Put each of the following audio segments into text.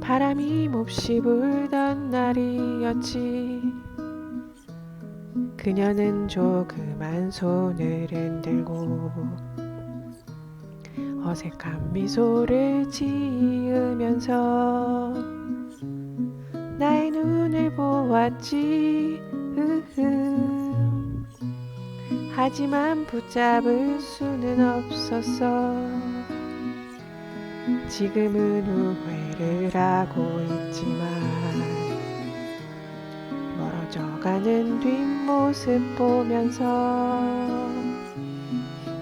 바람이 몹시 불던 날이었지. 그녀는 조그만 손을 흔들고 어색한 미소를 지으면서 나의 눈 으흠. 하지만 붙잡을 수는 없었어. 지금은 후회를 하고 있지만 멀어져가는 뒷모습 보면서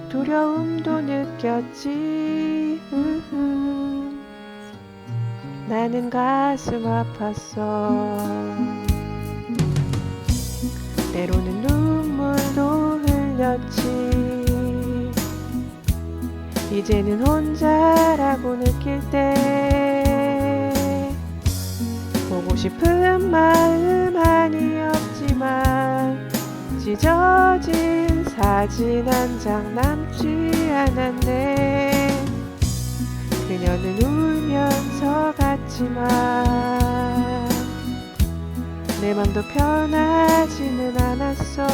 두려움도 느꼈지. 나는 가슴 아팠어 때로는 눈물도 흘렸지. 이제는 혼자라고 느낄 때 보고 싶은 마음 아니었지만 찢어진 사진 한 장 남지 않았네. 그녀는 울면서 갔지만 내 맘도 편하지는 않았어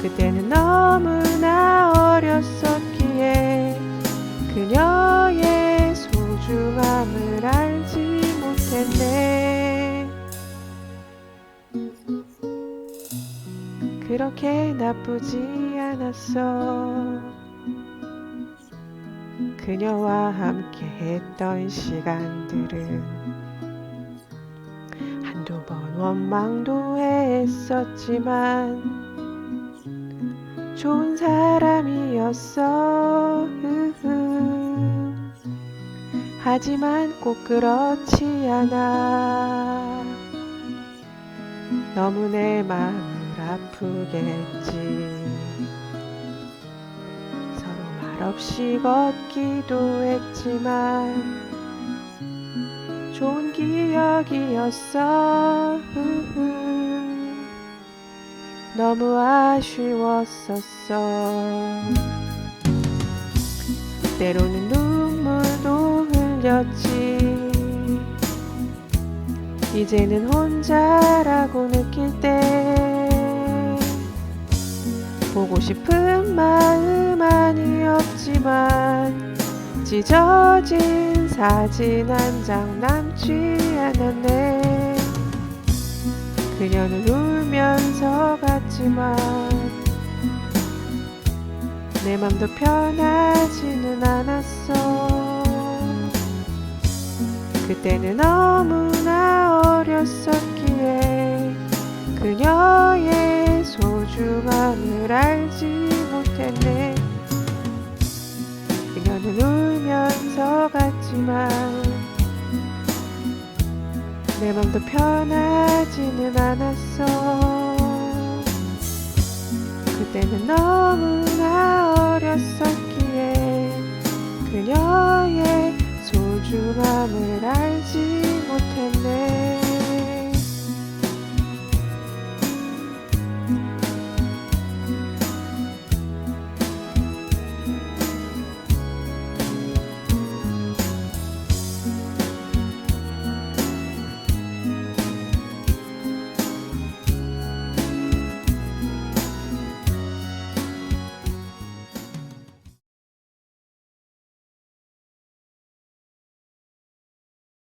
그때는 너무나 어렸었기에 그녀의 소중함을 알지 못했네. 그렇게 나쁘지 않았어. 그녀와 함께 했던 시간들은 번 원망도 했었지만 좋은 사람이었어. 하지만 꼭 그렇지 않아. 너무 내 마음을 아프겠지. 서로 말없이 걷기도 했지만 좋은 기억이었어. 으흠. 너무 아쉬웠었어. 때로는 눈물도 흘렸지. 이제는 혼자라고 느낄 때 보고 싶은 마음 아니었지만 찢어진 사진 한 장 남지 않았네. 그녀는 울면서 갔지만 내 맘도 편하지는 않았어 그때는 너무나 어렸었기에 그녀의 소중함을 알지 울면서 갔지만 내 맘도 편하지는 않았어. 그때는 너무나 어렸었기에 알지